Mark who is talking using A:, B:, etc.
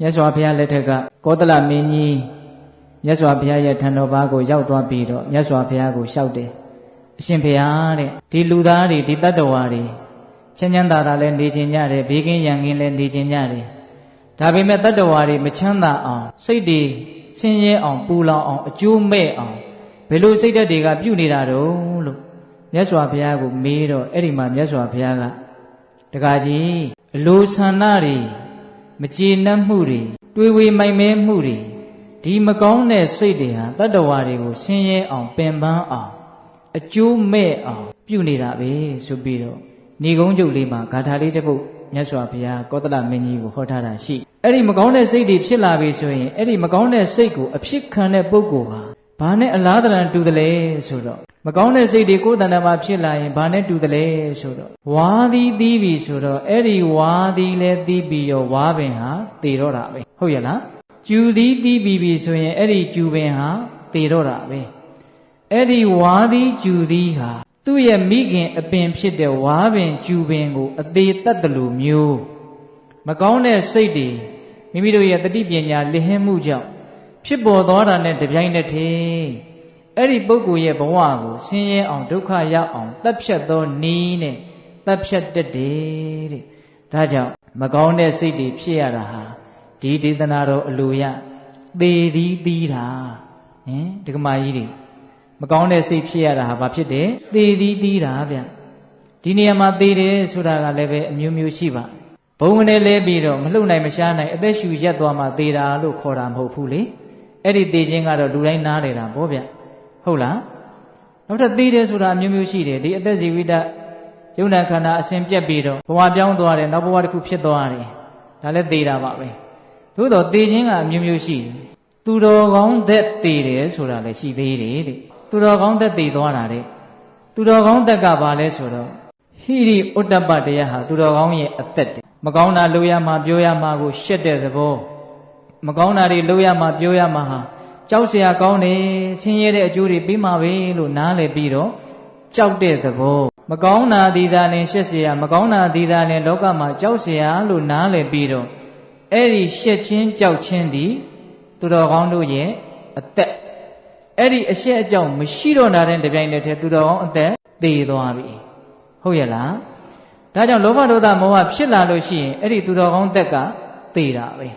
A: မြတ်စွာဘုရားလက်ထက်ကကောသလမင်းကြီးမြတ်စွာဘုရားရဲ့ထံတော်ဘာကိုရောက်သွားပြီးတော့မြတ်စွာဘုရားကိုလျှောက်တယ်အရှင်ဘုရားတဲ့ဒီလူသားတွေဒီတတ္တဝါတွေချမ်းချမ်းသာသာလည်းနေကျင်ကြတယ်ဘေးကင်းရန်ကင်းလည်းနေကျင်ကြတယ်ဒါပေမဲ့တတ္တဝါတွေမချမ်းသာအောင်စိတ်တွေဆင်းရဲအောင်ပူလောင်အောင်အကျိုးမဲ့အောင်ဘယ်လိုစိတ်ဓာတ်တွေကပြုနေတာတုံးလို့မြတ်စွာဘုရားကိုမေးတော့အဲ့ဒီမှာမြတ်စွာဘုရားကတခါကြီးအလိုဆန္ဒတွေ မကျေနပ်မှုတွေတွေးဝေမိုက်မဲမှုတွေဒီမကောင်းတဲ့စိတ်တွေဟာတတ္တဝါတွေကိုဆင်းရဲအောင်ပင်ပန်းအောင်အကျိုးမဲ့အောင်ပြုနေတာပဲဆိုပြီးတော့ဏီကုံးချုပ်လေးမှာဂါထာလေးတစ်ပုဒ်မြတ်စွာဘုရားကောသလမင်းကြီးကိုဟောထားတာရှိအဲ့ဒီမကောင်းတဲ့စိတ်တွေဖြစ်လာပြီဆိုရင်အဲ့ဒီမကောင်းတဲ့စိတ်ကိုအဖြစ်ခံတဲ့ပုဂ္ဂိုလ်ဟာ ဘာနဲ့အလားတန်တူတယ်လဲဆိုတော့မကောင်းတဲ့စိတ်တွေကိုယ်တဏ္ဍာမှာဖြစ်လာရင်ဘာနဲ့တူတယ်လဲဆိုတော့ဝါသည်သီးပြီဆိုတော့အဲ့ဒီဝါသည်လည်းသီးပြီးရောဝါပင်ဟာသေတော့တာပဲဟုတ်ရဲ့လားကျူသည်သီးပြီးပြီဆိုရင်အဲ့ဒီကျူပင်ဟာသေတော့တာပဲအဲ့ဒီဝါသည်ကျူသည်ဟာသူ့ရဲ့မိခင်အပင်ဖြစ်တဲ့ဝါပင်ကျူပင်ကို အသေးတတ်တယ်လို့မျိုး မကောင်းတဲ့စိတ်တွေမိမိတို့ရဲ့တတိပညာလစ်ဟင်းမှုကြောင့် ဖြစ်ပေါ်သွားတာနဲ့တပြိုင်တည်းတည်းအဲ့ဒီပုဂ္ဂိုလ်ရဲ့ဘဝကိုဆင်းရဲအောင်ဒုက္ခရောက်အောင်တပ်ဖြတ်သောနီးနဲ့တပ်ဖြတ်တတ်တယ်တဲ့ဒါကြောင့်မကောင်းတဲ့စိတ်တွေဖြစ်ရတာဟာဒီဒေသနာတော်အလိုရသေသည်သီးတာဟင်ဒကမာကြီးတွေမကောင်းတဲ့စိတ်ဖြစ်ရတာဟာဘာဖြစ်တယ်သေသည်သီးတာဗျဒီနေရာမှာသေတယ်ဆိုတာကလည်းပဲအမျိုးမျိုးရှိပါဘုံနဲ့လဲပြီးတော့မလှုပ်နိုင်မရှားနိုင်အသက်ရှူရက်သွားမှသေတာလို့ခေါ်တာမဟုတ်ဘူးလေ အဲ့ဒီသေခြင်းကတော့လူတိုင်းနားနေတာဗောဗျဟုတ်လားနောက်ထပ်သေတယ်ဆိုတာအမျိုးမျိုးရှိတယ်ဒီအသက်ဇီဝိတယုံနာခန္ဓာအစဉ်ပြက်ပြီးတော့ဘဝပြောင်းသွားတယ်နောက်ဘဝတစ်ခုဖြစ်သွားတယ်ဒါလည်းသေတာပါပဲသို့တော့သေခြင်းကအမျိုးမျိုးရှိတယ်သူတော်ကောင်းသက်သေတယ်ဆိုတာလည်းရှိသေးတယ်တဲ့သူတော်ကောင်းသက်သေသွားတာတဲ့သူတော်ကောင်းသက်ကဘာလဲဆိုတော့ဟိရိဥတ္တပတရားဟာသူတော်ကောင်းရဲ့အသက်တဲ့မကောင်းတာလုပ်ရမှာပြောရမှာကိုရှက်တဲ့သဘော မကောင်းတာတွေလုပ်ရမှာပြောရမှာဟာကြောက်เสียကောင်းတယ်ဆင်းရဲတဲ့အကျိုးတွေပြီးမှာပဲလို့နားလည်ပြီးတော့ကြောက်တဲ့သဘောမကောင်းတာဒီသာနဲ့ရှက်เสียမကောင်းတာဒီသာနဲ့လောကမှာကြောက်เสียလို့နားလည်ပြီးတော့အဲ့ဒီရှက်ချင်းကြောက်ချင်းဒီသူတော်ကောင်းတို့ရဲ့အသက်အဲ့ဒီအရှက်အကြောင်းမရှိတော့တာတဲ့တပြိုင်တည်းသူတော်ကောင်းအသက်သေသွားပြီဟုတ်ရဲ့လားဒါကြောင့်လောဘဒေါသမောဟဖြစ်လာလို့ရှိရင်အဲ့ဒီသူတော်ကောင်းသက်ကသေတာပဲ